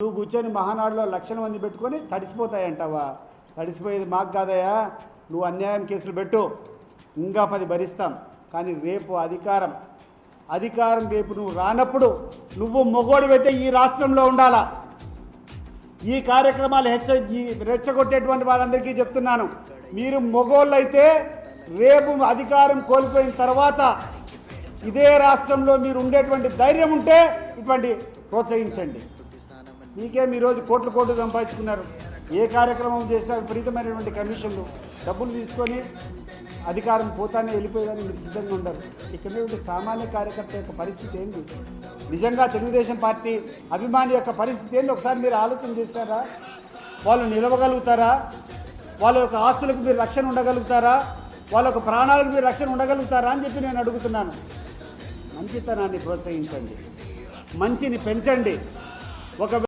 నువ్వు కూర్చొని మహానాడులో లక్షల మంది పెట్టుకొని తడిసిపోతాయంటావా తడిసిపోయేది మాకు కాదయ్యా. నువ్వు అన్యాయం కేసులు పెట్టు. ఇంకా పది భరిస్తాం. కానీ రేపు అధికారం. అధికారం రేపు నువ్వు రానప్పుడు నువ్వు మొగోడివైతే ఈ రాష్ట్రంలో ఉండాలా. ఈ కార్యక్రమాలు హెచ్చ ఈ రెచ్చగొట్టేటువంటి వాళ్ళందరికీ చెప్తున్నాను. మీరు మొగోళ్ళు అయితే రేపు అధికారం కోల్పోయిన తర్వాత ఇదే రాష్ట్రంలో మీరు ఉండేటువంటి ధైర్యం ఉంటే ఇటువంటి ప్రోత్సహించండి. మీకే మీ రోజు కోట్లు కోట్లు సంపాదించుకున్నారు? ఏ కార్యక్రమం చేసినా విపరీతమైనటువంటి కమిషన్లు. డబ్బులు తీసుకొని అధికారం పోతానే వెళ్ళిపోయేదని మీరు సిద్ధంగా ఉండరు ఇక్కడ సామాన్య కార్యకర్త యొక్క పరిస్థితి ఏంది? నిజంగా తెలుగుదేశం పార్టీ అభిమాని యొక్క పరిస్థితి ఏంది? ఒకసారి మీరు ఆలోచన చేస్తారా? వాళ్ళు నిలవగలుగుతారా? వాళ్ళ యొక్క ఆస్తులకు మీరు రక్షణ ఉండగలుగుతారా? వాళ్ళ యొక్క ప్రాణాలకు మీరు రక్షణ ఉండగలుగుతారా అని చెప్పి నేను అడుగుతున్నాను. మంచితనాన్ని ప్రోత్సహించండి. మంచిని పెంచండి. ఒక